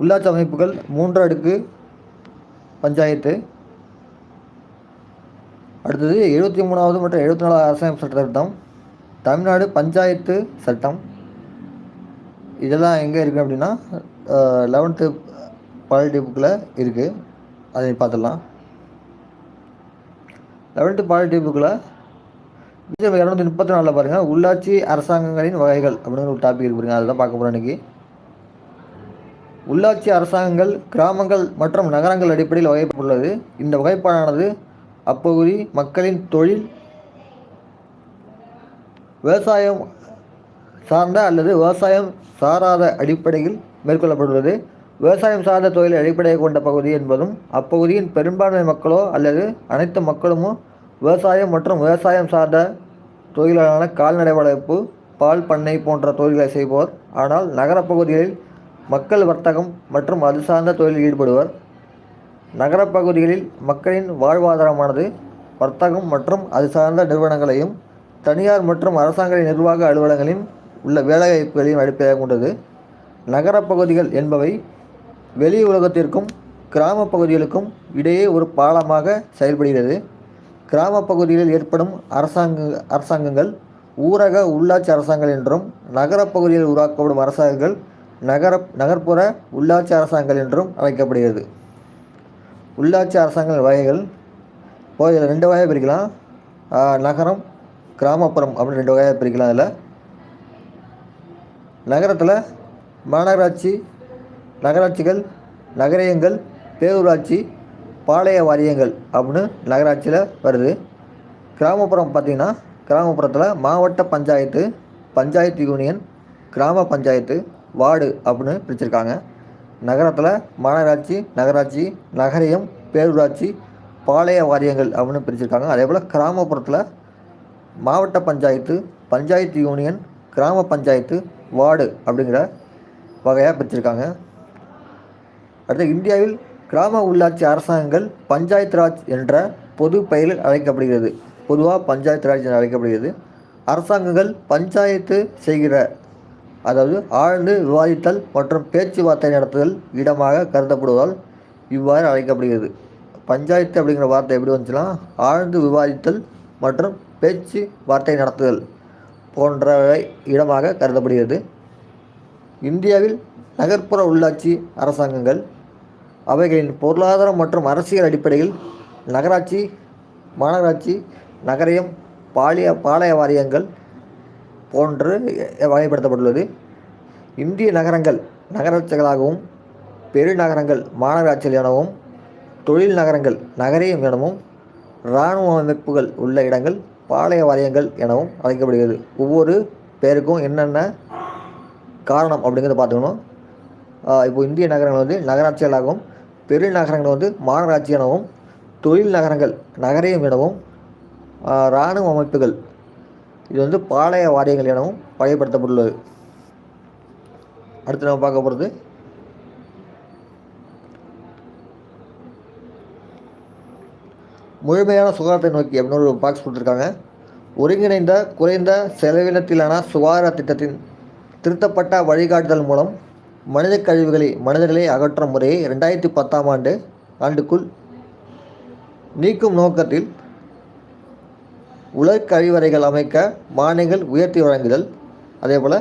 உள்ளாட்சி அமைப்புகள் மூன்று அடுக்கு பஞ்சாயத்து. அடுத்தது எழுபத்தி மூணாவது மற்றும் எழுபத்தி நாலாவது அரசமைப்பு சட்ட சட்டம். தமிழ்நாடு பஞ்சாயத்து சட்டம். இதெல்லாம் எங்கே இருக்குது அப்படின்னா லெவன்த்து பாலிட்டி புக்கில் இருக்குது அதை பார்த்துடலாம். லெவன்த்து பாலிட்டி புக்கில் இரநூத்தி முப்பத்தி நாலில் பாருங்கள் உள்ளாட்சி அரசாங்கங்களின் வகைகள் அப்படின்னு ஒரு டாபிக் இருக்கு பாருங்கள் அதை தான் பார்க்க போகிறோம் இன்றைக்கி உள்ளாட்சி அரசாங்கங்கள் கிராமங்கள் மற்றும் நகரங்கள் அடிப்படையில் வகைப்பட்டுள்ளது. இந்த வகைப்பாடானது அப்பகுதி மக்களின் தொழில் விவசாயம் சார்ந்த அல்லது விவசாயம் சாராத அடிப்படையில் மேற்கொள்ளப்பட்டுள்ளது. விவசாயம் சார்ந்த தொழிலை அடிப்படையை கொண்ட பகுதி என்பதும் அப்பகுதியின் பெரும்பான்மை மக்களோ அல்லது அனைத்து மக்களுமோ விவசாயம் மற்றும் விவசாயம் சார்ந்த தொழிலான கால்நடை வளர்ப்பு பால் பண்ணை போன்ற தொழில்களை செய்வோர் ஆனால் நகரப்பகுதிகளில் மக்கள் வர்த்தகம் மற்றும் அது சார்ந்த தொழிலில் ஈடுபடுவர். நகரப்பகுதிகளில் மக்களின் வாழ்வாதாரமானது வர்த்தகம் மற்றும் அது சார்ந்த நிறுவனங்களையும் தனியார் மற்றும் அரசாங்க நிர்வாக அலுவலகங்களின் உள்ள வேலைவாய்ப்புகளையும் அடிப்படையாக கொண்டது. நகரப்பகுதிகள் என்பவை வெளி உலகத்திற்கும் கிராம பகுதிகளுக்கும் இடையே ஒரு பாலமாக செயல்படுகிறது. கிராம பகுதிகளில் ஏற்படும் அரசாங்க அரசாங்கங்கள் ஊரக உள்ளாட்சி அரசாங்கங்கள் என்றும் நகரப்பகுதியில் உருவாக்கப்படும் அரசாங்கங்கள் நகர நகர்ப்புற உள்ளாட்சி அரசாங்கங்கள் என்றும் அழைக்கப்படுகிறது. உள்ளாட்சி அரசாங்க வகைகள் இப்போ இதில் ரெண்டு வகையாக பிரிக்கலாம். நகரம் கிராமப்புறம் அப்படின்னு ரெண்டு வகையாக பிரிக்கலாம் இதில் நகரத்தில் மாநகராட்சி நகராட்சிகள் நகரியங்கள் பேரூராட்சி பாளைய வாரியங்கள் அப்படின்னு நகராட்சியில் வருது. கிராமப்புறம் பார்த்திங்கன்னா கிராமப்புறத்தில் மாவட்ட பஞ்சாயத்து பஞ்சாயத்து யூனியன் கிராம பஞ்சாயத்து வார்டு அப்படின்னு பிரிச்சிருக்காங்க. நகரத்தில் மாநகராட்சி நகராட்சி நகரியம் பேரூராட்சி பாளைய வாரியங்கள் அப்படின்னு பிரிச்சிருக்காங்க. அதே போல் கிராமப்புறத்தில் மாவட்ட பஞ்சாயத்து பஞ்சாயத்து யூனியன் கிராம பஞ்சாயத்து வார்டு அப்படிங்கிற வகையாக பிரிச்சிருக்காங்க. அடுத்து இந்தியாவில் கிராம உள்ளாட்சி அரசாங்கங்கள் பஞ்சாயத்து ராஜ் என்ற பொது பெயரில் அழைக்கப்படுகிறது. பொதுவாக பஞ்சாயத்து ராஜ் என்று அழைக்கப்படுகிறது. அரசாங்கங்கள் பஞ்சாயத்து செய்கிற அதாவது ஆழ்ந்து விவாதித்தல் மற்றும் பேச்சுவார்த்தை நடத்துதல் இடமாக கருதப்படுவதால் இவ்வாறு அழைக்கப்படுகிறது. பஞ்சாயத்து அப்படிங்கிற வார்த்தை எப்படி வந்துச்சுன்னா ஆழ்ந்து விவாதித்தல் மற்றும் பேச்சு வார்த்தை நடத்துதல் போன்றவை இடமாக கருதப்படுகிறது. இந்தியாவில் நகர்ப்புற உள்ளாட்சி அரசாங்கங்கள் அவைகளின் பொருளாதாரம் மற்றும் அரசியல் அடிப்படையில் நகராட்சி மாநகராட்சி நகரியம் பாலிய பாளைய வாரியங்கள் போன்று வகைப்படுத்தப்பட்டுள்ளது. இந்திய நகரங்கள் நகராட்சிகளாகவும் பெருநகரங்கள் மாநகராட்சிகள் எனவும் தொழில் நகரங்கள் நகரியம் எனவும் இராணுவ அமைப்புகள் உள்ள இடங்கள் பாளைய வாரியங்கள் எனவும் அழைக்கப்படுகிறது. ஒவ்வொரு பேருக்கும் என்னென்ன காரணம் அப்படிங்கிறத பார்த்துக்கணும். இப்போ இந்திய நகரங்கள் வந்து நகராட்சிகளாகவும் பெருநகரங்கள் வந்து மாநகராட்சி எனவும் தொழில் நகரங்கள் நகரியம் எனவும் இராணுவ அமைப்புகள் இது வந்து பாளைய வாரியங்கள் எனவும் வகைப்படுத்தப்பட்டுள்ளது. அடுத்து நம்ம பார்க்க போகிறது முழுமையான சுகாதாரத்தை நோக்கி அப்படின்னு ஒரு பாக்ஸ் கொடுத்துருக்காங்க. ஒருங்கிணைந்த குறைந்த செலவினத்திலான சுகாதார திட்டத்தின் திருத்தப்பட்ட வழிகாட்டுதல் மூலம் மனித கழிவுகளை மனிதர்களை அகற்றும் முறையை ரெண்டாயிரத்தி பத்தாம் ஆண்டு ஆண்டுக்குள் நீக்கும் நோக்கத்தில் உலர் கழிவறைகள் அமைக்க மானியங்கள் உயர்த்தி வழங்குதல். அதேபோல்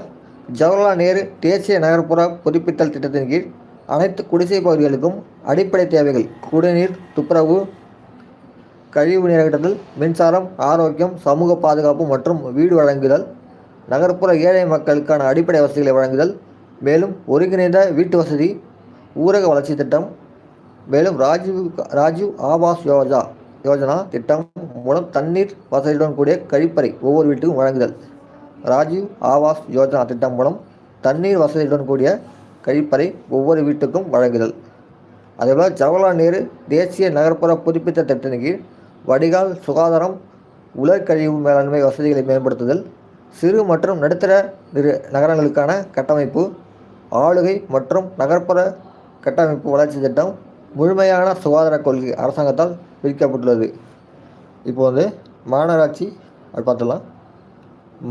ஜவஹர்லால் நேரு தேசிய நகர்ப்புற புதுப்பித்தல் திட்டத்தின் கீழ் அனைத்து குடிசை பகுதிகளுக்கும் அடிப்படை தேவைகள் குடிநீர் துப்புரவு கழிவு நீர் மின்சாரம் ஆரோக்கியம் சமூக பாதுகாப்பு மற்றும் வீடு வழங்குதல் நகர்ப்புற ஏழை மக்களுக்கான அடிப்படை வசதிகளை வழங்குதல் மேலும் ஒருங்கிணைந்த வீட்டு வசதி ஊரக வளர்ச்சி திட்டம் மேலும் ராஜீவ் ராஜீவ் ஆவாஸ் யோஜா யோஜனா திட்டம் மூலம் தண்ணீர் வசதியுடன் கூடிய கழிப்பறை ஒவ்வொரு வீட்டுக்கும் வழங்குதல். ராஜீவ் ஆவாஸ் யோஜனா திட்டம் மூலம் தண்ணீர் வசதியுடன் கூடிய கழிப்பறை ஒவ்வொரு வீட்டுக்கும் வழங்குதல். அதேபோல் ஜவஹர்லால் நேரு தேசிய நகர்ப்புற புதுப்பித்த திட்டத்தின் கீழ் வடிகால் சுகாதாரம் உலர்கழிவு மேலாண்மை வசதிகளை மேம்படுத்துதல் சிறு மற்றும் நடுத்தர நிறு நகரங்களுக்கான கட்டமைப்பு ஆளுகை மற்றும் நகர்ப்புற கட்டமைப்பு வளர்ச்சி திட்டம் முழுமையான சுகாதார கொள்கை அரசாங்கத்தால் விதிக்கப்பட்டுள்ளது இப்போ வந்து மாநகராட்சி அது பார்த்துடலாம்.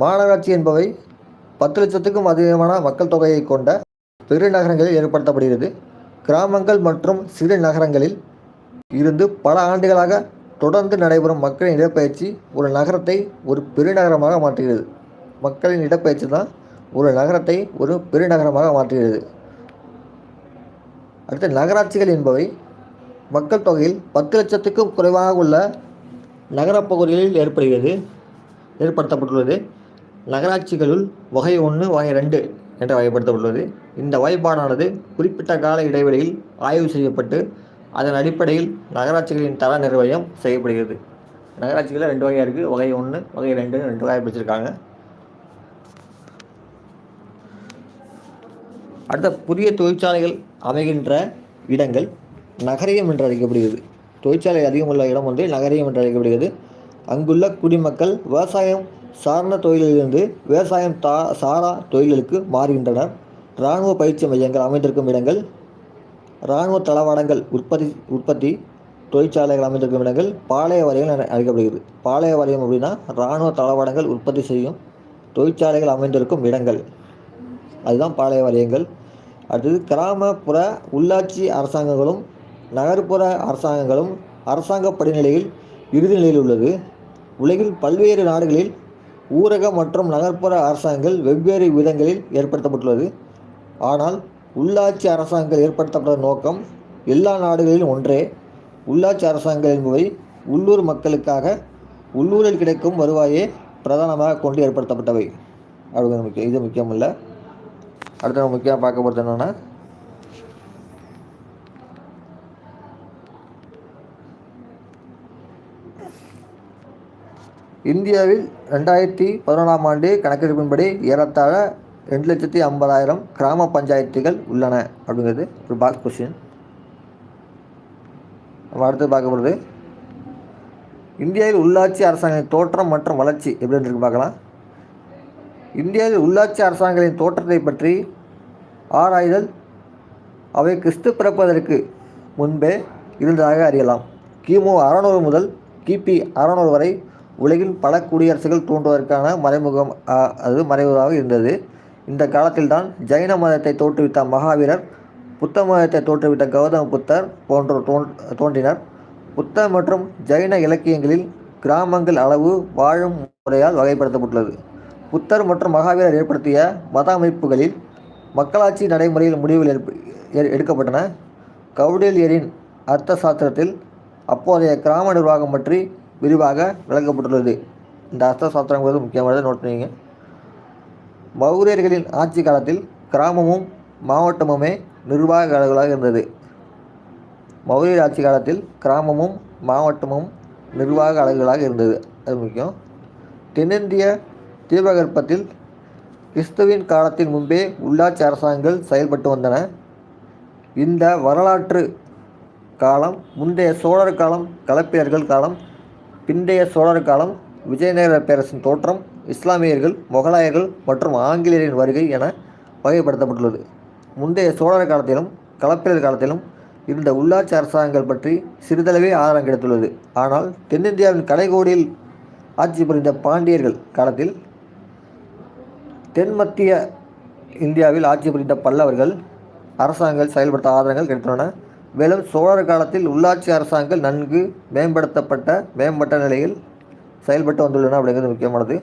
மாநகராட்சி என்பவை பத்து லட்சத்துக்கும் அதிகமான மக்கள் தொகையை கொண்ட பெருநகரங்களில் ஏற்படுத்தப்படுகிறது. கிராமங்கள் மற்றும் சிறு நகரங்களில் இருந்து பல ஆண்டுகளாக தொடர்ந்து நடைபெறும் மக்களின் இடப்பெயர்ச்சி ஒரு நகரத்தை ஒரு பெருநகரமாக மாற்றுகிறது. மக்களின் இடப்பெயர்ச்சி தான் ஒரு நகரத்தை ஒரு பெருநகரமாக மாற்றுகிறது. அடுத்து நகராட்சிகள் என்பவை மக்கள் தொகையில் பத்து லட்சத்துக்கும் குறைவாக உள்ள நகரப்பகுதிகளில் ஏற்படுகிறது ஏற்படுத்தப்பட்டுள்ளது. நகராட்சிகளுள் வகை ஒன்று வகை ரெண்டு என்று வகைப்படுத்தப்பட்டுள்ளது. இந்த வகைப்பாடானது குறிப்பிட்ட கால இடைவெளியில் ஆய்வு செய்யப்பட்டு அதன் அடிப்படையில் நகராட்சிகளின் தர நிர்ணயம் செய்யப்படுகிறது. நகராட்சிகளில் ரெண்டு வகையாக இருக்குது வகை ஒன்று வகை ரெண்டு ரெண்டு வகையாக பிரிச்சிருக்காங்க. அடுத்த புதிய தொழிற்சாலைகள் அமைகின்ற இடங்கள் நகரியம் என்று அழைக்கப்படுகிறது. தொழிற்சாலை அதிகமுள்ள இடம் வந்து நகரியம் என்று அழைக்கப்படுகிறது. அங்குள்ள குடிமக்கள் விவசாயம் சார்ந்த தொழிலிலிருந்து விவசாயம் தா சாரா தொழில்களுக்கு மாறுகின்றனர். இராணுவ பயிற்சி மையங்கள் அமைந்திருக்கும் இடங்கள் இராணுவ தளவாடங்கள் உற்பத்தி உற்பத்தி தொழிற்சாலைகள் அமைந்திருக்கும் இடங்கள் பாளைய வலயம் என அழைக்கப்படுகிறது. பாளைய வலயம் அப்படின்னா இராணுவ தளவாடங்கள் உற்பத்தி செய்யும் தொழிற்சாலைகள் அமைந்திருக்கும் இடங்கள். அதுதான் பாளைய வலயங்கள் அடுத்தது கிராமப்புற உள்ளாட்சி அரசாங்கங்களும் நகர்ப்புற அரசாங்கங்களும் அரசாங்க படிநிலையில் இறுதி நிலையில் உள்ளது. உலகில் பல்வேறு நாடுகளில் ஊரக மற்றும் நகர்ப்புற அரசாங்கங்கள் வெவ்வேறு விதங்களில் ஏற்படுத்தப்பட்டுள்ளது. ஆனால் உள்ளாட்சி அரசாங்கங்கள் ஏற்படுத்தப்பட்ட நோக்கம் எல்லா நாடுகளிலும் ஒன்றே. உள்ளாட்சி அரசாங்கங்கள் என்பவை உள்ளூர் மக்களுக்காக உள்ளூரில் கிடைக்கும் வருவாயை பிரதானமாக கொண்டு ஏற்படுத்தப்பட்டவை. அப்படிங்கிறது முக்கியம் இது முக்கியமில்லை. அடுத்த அடுத்து முக்கியமாக பார்க்க போகிறது என்னென்னா இந்தியாவில் ரெண்டாயிரத்தி பதினொன்றாம் ஆண்டு கணக்கெடுப்பின்படி ஏறத்தாழ ரெண்டு லட்சத்தி ஐம்பதாயிரம் கிராம பஞ்சாயத்துகள் உள்ளன அப்படிங்கிறது ஒரு பாக்ஸ் கொஸ்டின் அடுத்து பார்க்கப்படுது இந்தியாவில் உள்ளாட்சி அரசாங்கத்தின் தோற்றம் மற்றும் வளர்ச்சி எப்படி இருக்கு பார்க்கலாம். இந்தியாவில் உள்ளாட்சி அரசாங்கங்களின் தோற்றத்தை பற்றி ஆராய்தல் அவை கிறிஸ்து பிறப்பதற்கு முன்பே இருந்ததாக அறியலாம். கிமு அறநூறு முதல் கிபி அறநூறு வரை உலகில் பல குடியரசுகள் தோன்றுவதற்கான மறைமுகம் அது மறைமுகமாக இருந்தது. இந்த காலத்தில்தான் ஜைன மதத்தை தோற்றுவித்த மகாவீரர் புத்த மதத்தை தோற்றுவித்த கௌதம புத்தர் போன்றோர் தோன் தோன்றினர். புத்த மற்றும் ஜைன இலக்கியங்களில் கிராமங்கள் அளவு வாழும் முறையால் வகைப்படுத்தப்பட்டுள்ளது. புத்தர் மற்றும் மகாவீரர் ஏற்படுத்திய மத அமைப்புகளில் மக்களாட்சி நடைமுறையில் முடிவுகள் எடுக்கப்பட்டன. கௌடில்யரின் அர்த்த சாஸ்திரத்தில் அப்போதைய கிராம நிர்வாகம் பற்றி விரிவாக விளக்கப்பட்டுள்ளது. இந்த அர்த்த சாஸ்திரங்கிறது முக்கியமானது நோட் பண்ணிங்க மௌரியர்களின் ஆட்சி காலத்தில் கிராமமும் மாவட்டமுமே நிர்வாக அலுவலாக இருந்தது. மௌரியர் ஆட்சி காலத்தில் கிராமமும் மாவட்டமும் நிர்வாக அலகுகளாக இருந்தது. அது முக்கியம். தென்னிந்திய தீபகற்பத்தில் கிறிஸ்துவின் காலத்தின் முன்பே உள்ளாட்சி அரசாங்கங்கள் செயல்பட்டு வந்தன. இந்த வரலாற்று காலம் முந்தைய சோழர் காலம் கலப்பியர்கள் காலம் பிந்தைய சோழர் காலம் விஜயநகர பேரரசின் தோற்றம் இஸ்லாமியர்கள் முகலாயர்கள் மற்றும் ஆங்கிலேயரின் வருகை என வகைப்படுத்தப்பட்டுள்ளது. முந்தைய சோழர் காலத்திலும் களப்பிரர் காலத்திலும் இருந்த உள்ளாட்சி அரசாங்கங்கள் பற்றி சிறிதளவே ஆதாரம் கிடைத்துள்ளது. ஆனால் தென்னிந்தியாவின் கடைகோடியில் ஆட்சி புரிந்த பாண்டியர்கள் காலத்தில் தென் மத்திய இந்தியாவில் ஆட்சி புரிந்த பல்லவர்கள் அரசாங்கங்கள் செயல்படுத்த ஆதாரங்கள் கிடைத்துள்ளன. மேலும் சோழர் காலத்தில் உள்ளாட்சி அரசாங்கங்கள் நன்கு மேம்படுத்தப்பட்ட மேம்பட்ட நிலையில் செயல்பட்டு வந்துள்ளன அப்படிங்கிறது முக்கியமானது.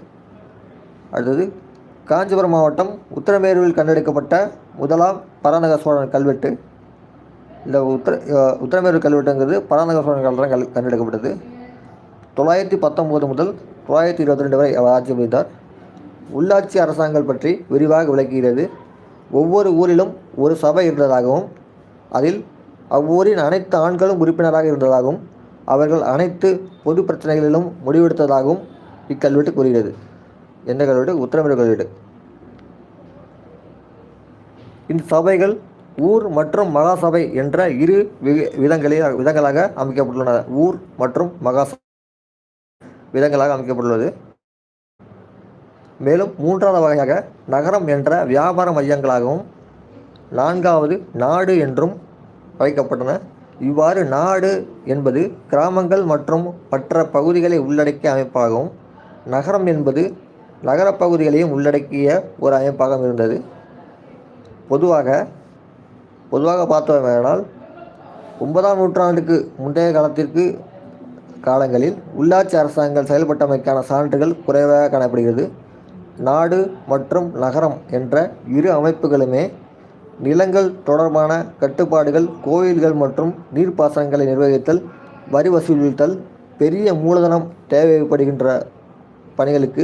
அடுத்தது காஞ்சிபுரம் மாவட்டம் உத்தரமேருவில் கண்டெடுக்கப்பட்ட முதலாம் பராநக சோழன் கல்வெட்டு. இந்த உத்தர உத்தரமேரூர் கல்வெட்டுங்கிறது பராநக சோழன் காலத்தில் கல் கண்டெடுக்கப்பட்டது. தொள்ளாயிரத்தி பத்தொம்போது முதல் தொள்ளாயிரத்தி இருபத்தி ரெண்டு வரை அவர் ஆட்சி புரிந்தார். உள்ளாட்சி அரசாங்கங்கள் பற்றி விரிவாக விளக்குகிறது. ஒவ்வொரு ஊரிலும் ஒரு சபை இருந்ததாகவும் அதில் அவ்வூரின் அனைத்து ஆண்களும் உறுப்பினராக இருந்ததாகவும் அவர்கள் அனைத்து பொது பிரச்சனைகளிலும் முடிவெடுத்ததாகவும் இக்கல்வெட்டு கூறுகிறது. எந்த கல்வெட்டு உத்தரமிடு கல்வெட்டு இந்த சபைகள் ஊர் மற்றும் மகாசபை என்ற இரு விதங்களில் விதங்களாக அமைக்கப்பட்டுள்ளன. ஊர் மற்றும் மகாசபை விதங்களாக அமைக்கப்பட்டுள்ளது. மேலும் மூன்றாவது வகையாக நகரம் என்ற வியாபார மையங்களாகவும் நான்காவது நாடு என்றும் வைக்கப்பட்டன. இவ்வாறு நாடு என்பது கிராமங்கள் மற்றும் மற்ற பகுதிகளை உள்ளடக்கிய அமைப்பாகவும் நகரம் என்பது நகரப்பகுதிகளையும் உள்ளடக்கிய ஒரு அமைப்பாகவும் இருந்தது. பொதுவாக பொதுவாக பார்த்தோமேனால் ஒன்பதாம் நூற்றாண்டுக்கு முந்தைய காலத்திற்கு காலங்களில் உள்ளாட்சி அரசாங்கங்கள் செயல்பட்டமைக்கான சான்றுகள் குறைவாக காணப்படுகிறது. நாடு மற்றும் நகரம் என்ற இரு அமைப்புகளுமே நிலங்கள் தொடர்பான கட்டுப்பாடுகள் கோயில்கள் மற்றும் நீர்ப்பாசனங்களை நிர்வகித்தல் வரி வசூலித்தல் பெரிய மூலதனம் தேவைப்படுகின்ற பணிகளுக்கு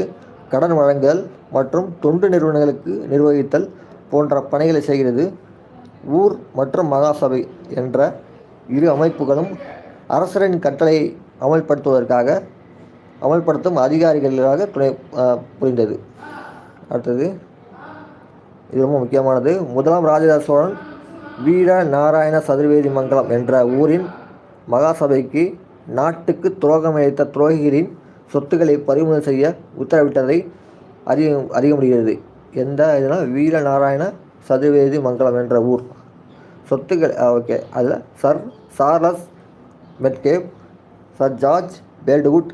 கடன் வழங்குதல் மற்றும் தொண்டு நிறுவனங்களுக்கு நிர்வகித்தல் போன்ற பணிகளை செய்கிறது. ஊர் மற்றும் மகாசபை என்ற இரு அமைப்புகளும் அரசரின் கட்டளையை அமல்படுத்துவதற்காக அமல்படுத்தும் அதிகாரிகளாக துணை புரிந்தது. அடுத்தது இது ரொம்ப முக்கியமானது. முதலாம் ராஜராஜ சோழன் வீர நாராயண சதுர்வேதி மங்கலம் என்ற ஊரின் மகாசபைக்கு நாட்டுக்கு துரோகம் இழைத்த துரோகிகளின் சொத்துக்களை பறிமுதல் செய்ய உத்தரவிட்டதை அறிய அறிய முடிகிறது. எந்த இதுனா வீர நாராயண சதுர்வேதி மங்கலம் என்ற ஊர். சொத்துக்கள் ஓகே. அதில் sir Charles Metcalfe sir George பேல்டுவுட்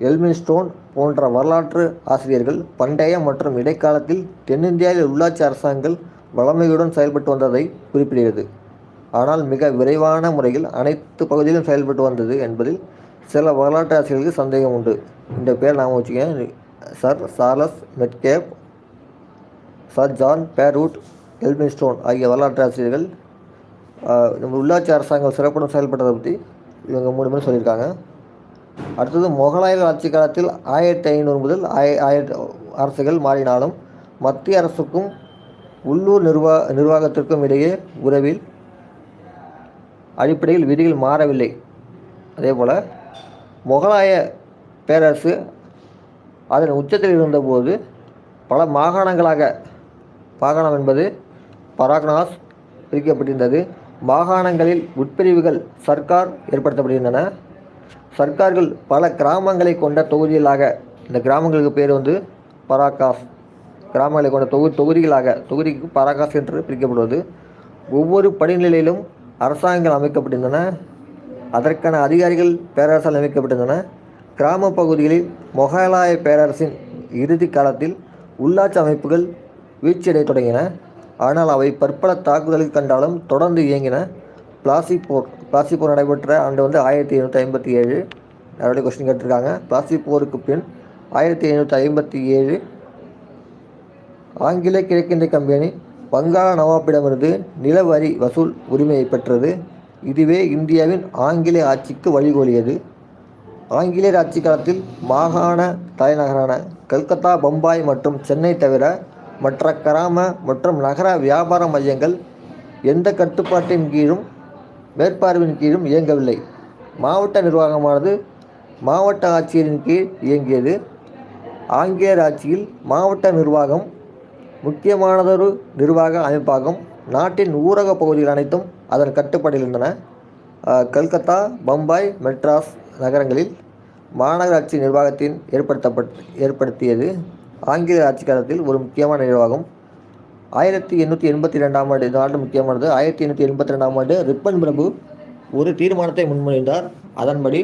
Elphinstone போன்ற வரலாற்று ஆசிரியர்கள் பண்டைய மற்றும் இடைக்காலத்தில் தென்னிந்தியாவில் உள்ளாட்சி அரசாங்கங்கள் வளமையுடன் செயல்பட்டு வந்ததை குறிப்பிடுகிறது. ஆனால் மிக விரைவான முறையில் அனைத்து பகுதியிலும் செயல்பட்டு வந்தது என்பதில் சில வரலாற்று ஆசிரியர்களுக்கு சந்தேகம் உண்டு. இந்த பேர் நாம் வச்சுக்கேன் sir Charles Metcalfe sir John Beirut Elphinstone ஆகிய வரலாற்று ஆசிரியர்கள் நம்ம உள்ளாட்சி அரசாங்கம் சிறப்புடன் செயல்பட்டதை பற்றி இவங்க மூணு பேரும் சொல்லியிருக்காங்க. அடுத்தது முகலாயர் ஆட்சி காலத்தில் ஆயிரத்தி ஐநூறு முதல் ஆய ஆயிரத்தி அரசுகள் மாறினாலும் மத்திய அரசுக்கும் உள்ளூர் நிர்வா நிர்வாகத்திற்கும் இடையே உறவில் அடிப்படையில் விதிகள் மாறவில்லை. அதே போல் முகலாய பேரரசு அதன் உச்சத்தில் இருந்தபோது பல மாகாணங்களாக மாகாணம் என்பது பராக்னாஸ் பிரிக்கப்பட்டிருந்தது. மாகாணங்களில் உட்பிரிவுகள் சர்க்கார் ஏற்படுத்தப்படுகின்றன. சர்க்கார்கள் பல கிராமங்களை கொண்ட தொகுதிகளாக இந்த கிராமங்களுக்கு பேர் வந்து பராகாஸ் கிராமங்களை கொண்ட தொகு தொகுதிகளாக தொகுதிக்கு பராகாஸ் என்று பிரிக்கப்படுவது. ஒவ்வொரு படிநிலையிலும் அரசாங்கங்கள் அமைக்கப்பட்டிருந்தன. அதற்கான அதிகாரிகள் பேரரசால் அமைக்கப்பட்டிருந்தன. கிராம பகுதிகளில் மொகலாய பேரரசின் இறுதி காலத்தில் உள்ளாட்சி அமைப்புகள் வீழ்ச்சியடைய தொடங்கின. ஆனால் அவை பற்பல தாக்குதல்கள் கண்டாலும் தொடர்ந்து இயங்கின. பிளாசி போர் பிளாசி போர் நடைபெற்ற ஆண்டு வந்து ஆயிரத்தி எழுநூற்றி ஐம்பத்தி ஏழு. நிறைய கொஸ்டின் கேட்டிருக்காங்க. பிளாசி போருக்கு பின் ஆயிரத்தி எழுநூற்றி ஐம்பத்தி ஏழு ஆங்கில கிழக்கிந்திய கம்பெனி வங்காள நவாப்பிடமிருந்து நில வரி வசூல் உரிமையை பெற்றது. இதுவே இந்தியாவின் ஆங்கிலேய ஆட்சிக்கு வழிகோலியது. ஆங்கிலேயர் ஆட்சி காலத்தில் மாகாண தலைநகரான கல்கத்தா பம்பாய் மற்றும் சென்னை தவிர மற்ற கிராம மற்றும் நகர வியாபார மையங்கள் எந்த கட்டுப்பாட்டின் கீழும் மேற்பார்வையின் கீழும் இயங்கவில்லை. மாவட்ட நிர்வாகமானது மாவட்ட ஆட்சியரின் கீழ் இயங்கியது. ஆங்கிலேயர் ஆட்சியில் மாவட்ட நிர்வாகம் முக்கியமானதொரு நிர்வாக அமைப்பாகும். நாட்டின் ஊரக பகுதிகள் அனைத்தும் அதன் கட்டுப்பாட்டில் இருந்தன. கல்கத்தா பம்பாய் மெட்ராஸ் நகரங்களில் மாநகராட்சி நிர்வாகத்தின் ஏற்படுத்தப்பட் ஏற்படுத்தியது. ஆங்கிலேய ஆட்சி காலத்தில் ஒரு முக்கியமான நிர்வாகம் ஆயிரத்தி எண்ணூற்றி எண்பத்தி ரெண்டாம் ஆண்டு இந்த ஆண்டு முக்கியமானது. ஆயிரத்தி எண்ணூற்றி எண்பத்தி ரெண்டாம் ஆண்டு ரிப்பன் பிரபு ஒரு தீர்மானத்தை முன்மொழிந்தார். அதன்படி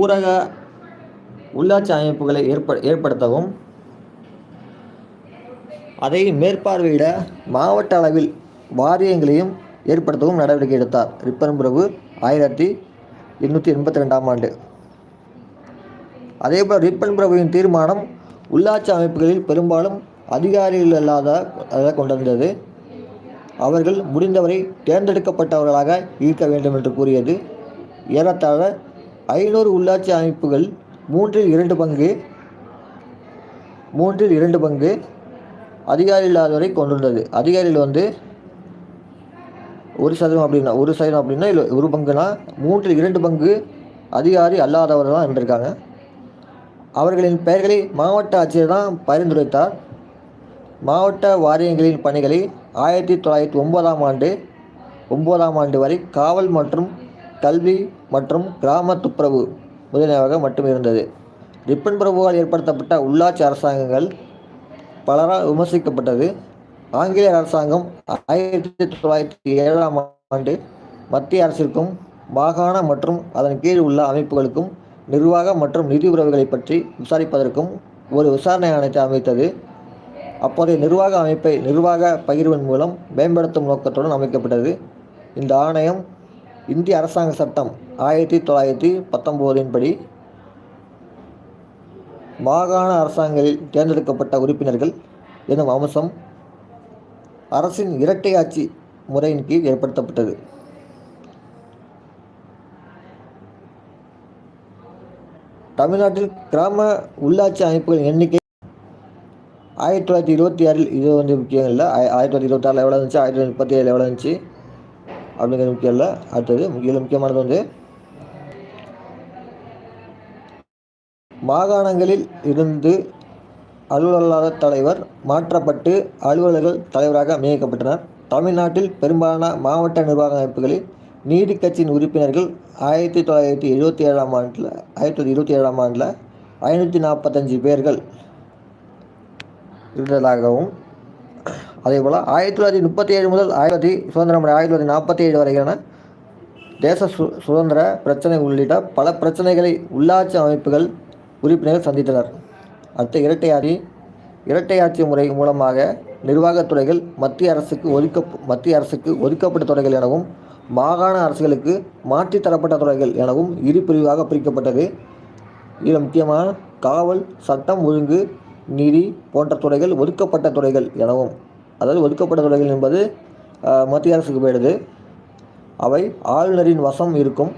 ஊரக உள்ளாட்சி அமைப்புகளை ஏற்ப ஏற்படுத்தவும் அதை மேற்பார்வையிட மாவட்ட அளவில் வாரியங்களையும் ஏற்படுத்தவும் நடவடிக்கை எடுத்தார். ரிப்பன் பிரபு ஆயிரத்தி எண்ணூற்றி எண்பத்தி ரெண்டாம் ஆண்டு. அதேபோல் ரிப்பன் பிரபுவின் தீர்மானம் உள்ளாட்சி அமைப்புகளில் பெரும்பாலும் அதிகாரிகள் இல்லாத அதை கொண்டிருந்தது அவர்கள் முடிந்தவரை தேர்ந்தெடுக்கப்பட்டவர்களாக இருக்க வேண்டும் என்று கூறியது. ஏறத்தாழ ஐநூறு உள்ளாட்சி அமைப்புகள் மூன்றில் இரண்டு பங்கு மூன்றில் இரண்டு பங்கு அதிகாரி இல்லாதவரை கொண்டிருந்தது அதிகாரிகள் வந்து ஒரு சதவீதம் அப்படின்னா ஒரு சதவீதம் அப்படின்னா இல்லை ஒரு பங்குனா மூன்றில் இரண்டு பங்கு அதிகாரி அல்லாதவர் தான் இருந்திருக்காங்க. அவர்களின் பெயர்களை மாவட்ட ஆட்சியர் தான் பரிந்துரைத்தார். மாவட்ட வாரியங்களின் பணிகளை ஆயிரத்தி தொள்ளாயிரத்தி ஒன்பதாம் ஆண்டு ஒன்பதாம் ஆண்டு வரை காவல் மற்றும் கல்வி மற்றும் கிராம துப்புரவு முதலியவாக மட்டும் இருந்தது. ரிப்பன் பிரபுவால் ஏற்படுத்தப்பட்ட உள்ளாட்சி அரசாங்கங்கள் பலரால் விமர்சிக்கப்பட்டது. ஆங்கிலேய அரசாங்கம் ஆயிரத்தி தொள்ளாயிரத்தி ஏழாம் ஆண்டு மத்திய அரசிற்கும் மாகாண மற்றும் அதன் கீழ் உள்ள அமைப்புகளுக்கும் நிர்வாக மற்றும் நிதி உறவுகளை பற்றி விசாரிப்பதற்கும் ஒரு விசாரணை ஆணையத்தை அமைத்தது. அப்போதைய நிர்வாக அமைப்பை நிர்வாக பகிர்வின் மூலம் மேம்படுத்தும் நோக்கத்துடன் அமைக்கப்பட்டது. இந்த ஆணையம் இந்திய அரசாங்க சட்டம் ஆயிரத்தி தொள்ளாயிரத்தி பத்தொம்போதின் படி மாகாண அரசாங்கங்களில் தேர்ந்தெடுக்கப்பட்ட உறுப்பினர்கள் எனும் அம்சம் அரசின் இரட்டை ஆட்சி முறையின் கீழ் ஏற்படுத்தப்பட்டது. தமிழ்நாட்டில் கிராம உள்ளாட்சி அமைப்புகளின் எண்ணிக்கை ஆயிரத்தி தொள்ளாயிரத்தி இருபத்தி ஆறில் இது வந்து முக்கியம் இல்லை. ஆயிரத்தி தொள்ளாயிரத்தி இருபத்தாறில் எவ்வளோ இருந்துச்சு? ஆயிரத்தி தொள்ளாயிரத்தி முப்பத்தி ஏழில் எவ்வளோ இருந்துச்சு? அப்படிங்கிறது முக்கியம் இல்லை. அடுத்தது இதில் முக்கியமானது வந்து மாகாணங்களில் இருந்து அலுவலர் தலைவர் மாற்றப்பட்டு அலுவலர்கள் தலைவராக நியமிக்கப்பட்டனர். தமிழ்நாட்டில் பெரும்பாலான மாவட்ட நிர்வாக அமைப்புகளில் நீதி கட்சியின் உறுப்பினர்கள் ஆயிரத்தி தொள்ளாயிரத்தி எழுபத்தி ஏழாம் ஆண்டில் ஆயிரத்தி தொள்ளாயிரத்தி இருபத்தி ஏழாம் ஆண்டில் ஐநூற்றி நாற்பத்தஞ்சு பேர்கள் இருந்ததாகவும் அதேபோல் ஆயிரத்தி தொள்ளாயிரத்தி முப்பத்தி ஏழு முதல் ஆயிரத்தி சுதந்திரம் ஆயிரத்தி தொள்ளாயிரத்தி நாற்பத்தி ஏழு வரைக்கான தேச சு சுதந்திர பிரச்சனை உள்ளிட்ட பல பிரச்சனைகளை உள்ளாட்சி அமைப்புகள் உறுப்பினர்கள் சந்தித்தனர். அடுத்த இரட்டையாட்சி இரட்டையாட்சி முறை மூலமாக நிர்வாகத் துறைகள் மத்திய அரசுக்கு ஒதுக்க மத்திய அரசுக்கு ஒதுக்கப்பட்ட துறைகள் எனவும் மாகாண அரசுகளுக்கு மாற்றித்தரப்பட்ட துறைகள் எனவும் இரு பிரிவாக பிரிக்கப்பட்டது. இதில் முக்கியமாக காவல் சட்டம் ஒழுங்கு நிதி போன்ற துறைகள் ஒதுக்கப்பட்ட துறைகள் எனவும் அதாவது ஒதுக்கப்பட்ட துறைகள் என்பது மத்திய அரசுக்கு போயிடுது. அவை ஆளுநரின் வசம் இருக்கும்.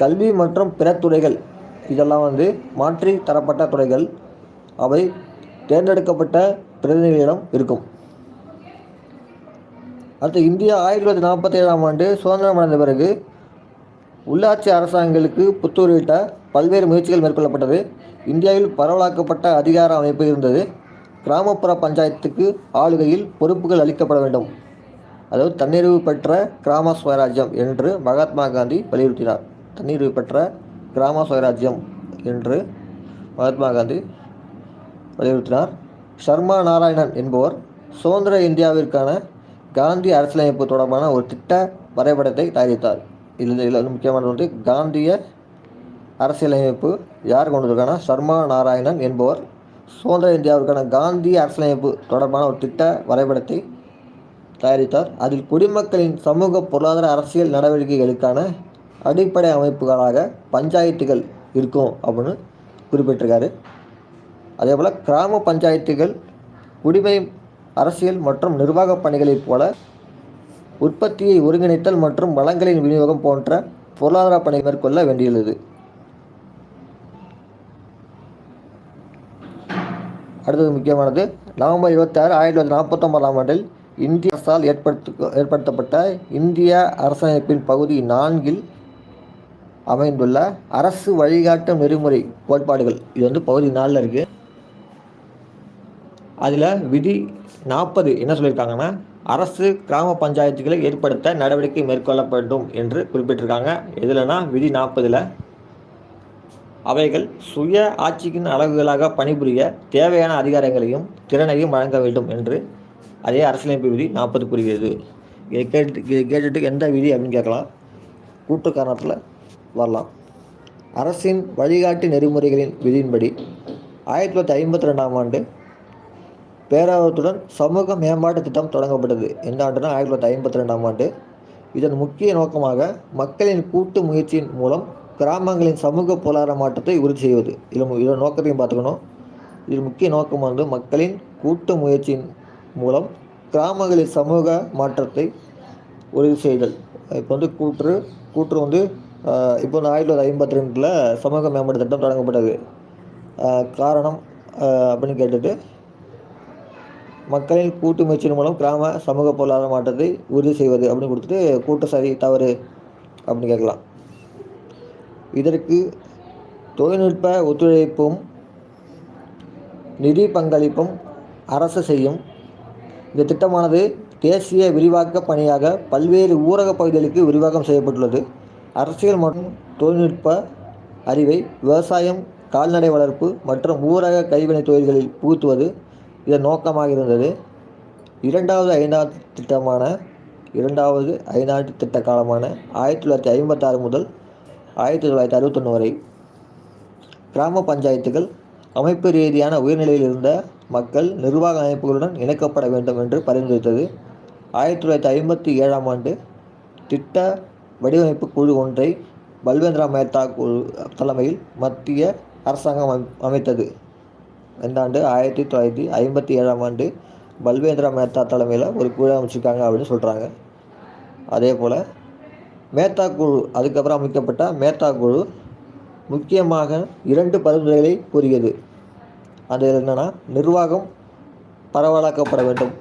கல்வி மற்றும் பிற துறைகள் இதெல்லாம் வந்து மாற்றி தரப்பட்ட துறைகள். அவை தேர்ந்தெடுக்கப்பட்ட பிரதிநிதிகளிடம் இருக்கும். அடுத்து இந்தியா ஆயிரத்தி தொள்ளாயிரத்தி நாற்பத்தி ஏழாம் ஆண்டு சுதந்திரம் அடைந்த பிறகு உள்ளாட்சி அரசாங்கங்களுக்கு புத்துயிரிட்ட பல்வேறு முயற்சிகள் மேற்கொள்ளப்பட்டது. இந்தியாவில் பரவலாக்கப்பட்ட அதிகார அமைப்பு இருந்தது. கிராமப்புற பஞ்சாயத்துக்கு ஆளுகையில் பொறுப்புகள் அளிக்கப்பட வேண்டும். அதாவது தன்னிறைவு பெற்ற கிராம சுயராஜ்யம் என்று மகாத்மா காந்தி வலியுறுத்தினார். தன்னிறைவு பெற்ற கிராம சுயராஜ்யம் என்று மகாத்மா காந்தி வலியுறுத்தினார். சர்மா நாராயணன் என்பவர் சுதந்திர இந்தியாவிற்கான காந்தி அரசியலமைப்பு தொடர்பான ஒரு திட்ட வரைபடத்தை தயாரித்தார். இதில் இதில் வந்து முக்கியமானது காந்திய அரசியலமைப்பு யார் கொண்டு சர்மா நாராயணன் என்பவர் சுதந்திர இந்தியாவிற்கான காந்தி அரசியலமைப்பு தொடர்பான ஒரு திட்ட வரைபடத்தை தயாரித்தார். அதில் குடிமக்களின் சமூக பொருளாதார அரசியல் நடவடிக்கைகளுக்கான அடிப்படை அமைப்புகளாக பஞ்சாயத்துகள் இருக்கும் அப்படின்னு குறிப்பிட்டிருக்காரு. அதே போல் கிராம பஞ்சாயத்துகள் குடிமை அரசியல் மற்றும் நிர்வாகப் பணிகளைப் போல உற்பத்தியை ஒருங்கிணைத்தல் மற்றும் வளங்களின் விநியோகம் போன்ற பொருளாதார பணிகள் மேற்கொள்ள வேண்டியுள்ளது. அடுத்தது முக்கியமானது நவம்பர் இருபத்தாறு ஆயிரத்தி தொள்ளாயிரத்தி நாற்பத்தொம்பதாம் ஆண்டில் இந்திய அரசால் ஏற்படுத்த ஏற்படுத்தப்பட்ட இந்திய அரசமைப்பின் பகுதி நான்கில் அமைந்துள்ள அரசு வழிகாட்டு நெறிமுறை கோட்பாடுகள். இது வந்து பகுதி நாலில் இருக்குது அதில் விதி நாற்பது என்ன சொல்லியிருக்காங்கன்னா அரசு கிராம பஞ்சாயத்துகளை ஏற்படுத்த நடவடிக்கை மேற்கொள்ள வேண்டும் என்று குறிப்பிட்டிருக்காங்க. எதுலனா விதி நாற்பதில் அவைகள் சுய ஆட்சியின் அலகுகளாக பணிபுரிய தேவையான அதிகாரங்களையும் திறனையும் வழங்க வேண்டும் என்று அதே அரசியலமைப்பு விதி நாற்பது கூறுகிறது. இதை கேட்டு இதை கேட்டுட்டு எந்த விதி அப்படின்னு கேட்கலாம். கூட்டு காரணத்தில் வரலாம். அரசின் வழிகாட்டு நெறிமுறைகளின் விதியின்படி ஆயிரத்தி தொள்ளாயிரத்தி ஐம்பத்தி ரெண்டாம் ஆண்டு பேராதத்துடன் சமூக மேம்பாட்டு திட்டம் தொடங்கப்பட்டது. எந்த ஆண்டுனா ஆயிரத்தி தொள்ளாயிரத்தி ஐம்பத்தி ரெண்டாம் ஆண்டு. இதன் முக்கிய நோக்கமாக மக்களின் கூட்டு முயற்சியின் மூலம் கிராமங்களின் சமூக பொருளாதார மாற்றத்தை உறுதி செய்வது. இதில் இதன் நோக்கத்தையும் பார்த்துக்கணும். இதில் முக்கிய நோக்கம் வந்து மக்களின் கூட்டு முயற்சியின் மூலம் கிராமங்களின் சமூக மாற்றத்தை உறுதி செய்தல். இப்போ வந்து கூற்று கூற்று வந்து இப்போ வந்து ஆயிரத்தி தொள்ளாயிரத்தி ஐம்பத்தி ரெண்டில் சமூக மேம்பாட்டு திட்டம் தொடங்கப்பட்டது. காரணம் அப்படின்னு கேட்டுட்டு மக்களின் கூட்டு முயற்சியின் மூலம் கிராம சமூக பொருளாதார மாற்றத்தை உறுதி செய்வது அப்படின்னு கொடுத்துட்டு கூட்ட சரி தவறு அப்படின்னு கேட்கலாம். இதற்கு தொழில்நுட்ப ஒத்துழைப்பும் நிதி பங்களிப்பும் அரசு செய்யும். இந்த திட்டமானது தேசிய விரிவாக்க பணியாக பல்வேறு ஊரக பகுதிகளுக்கு விரிவாக்கம் செய்யப்பட்டுள்ளது. அரசியல் மற்றும் தொழில்நுட்ப அறிவை விவசாயம் கால்நடை வளர்ப்பு மற்றும் ஊரக கைவினைத் தொழில்களில் புகுத்துவது இதன் நோக்கமாக இருந்தது இரண்டாவது ஐநாட்டு திட்டமான இரண்டாவது ஐநாட்டு திட்ட காலமான ஆயிரத்தி தொள்ளாயிரத்தி ஐம்பத்தாறு முதல் ஆயிரத்தி தொள்ளாயிரத்தி அறுபத்தொன்று வரை கிராம பஞ்சாயத்துகள் அமைப்பு ரீதியான உயர்நிலையில் இருந்த மக்கள் நிர்வாக அமைப்புகளுடன் இணைக்கப்பட வேண்டும் என்று பரிந்துரைத்தது. ஆயிரத்தி தொள்ளாயிரத்தி ஐம்பத்தி ஏழாம் ஆண்டு திட்ட வடிவமைப்பு குழு ஒன்றை பல்வேந்திரா மேத்தா குழு தலைமையில் மத்திய அரசாங்கம் அமை- அமைத்தது. இந்த ஆண்டு ஆயிரத்தி தொள்ளாயிரத்தி ஐம்பத்தி ஏழாம் ஆண்டு பல்வேந்திரா மேத்தா தலைமையில் ஒரு குழு அமைச்சிருக்காங்க அப்படின்னு சொல்கிறாங்க அதே போல் மேத்தா குழு அதுக்கப்புறம் அமைக்கப்பட்ட மேத்தா குழு முக்கியமாக இரண்டு பரிந்துரைகளை கூறியது. அது என்னென்னா நிர்வாகம் பரவலாக்கப்பட வேண்டும்.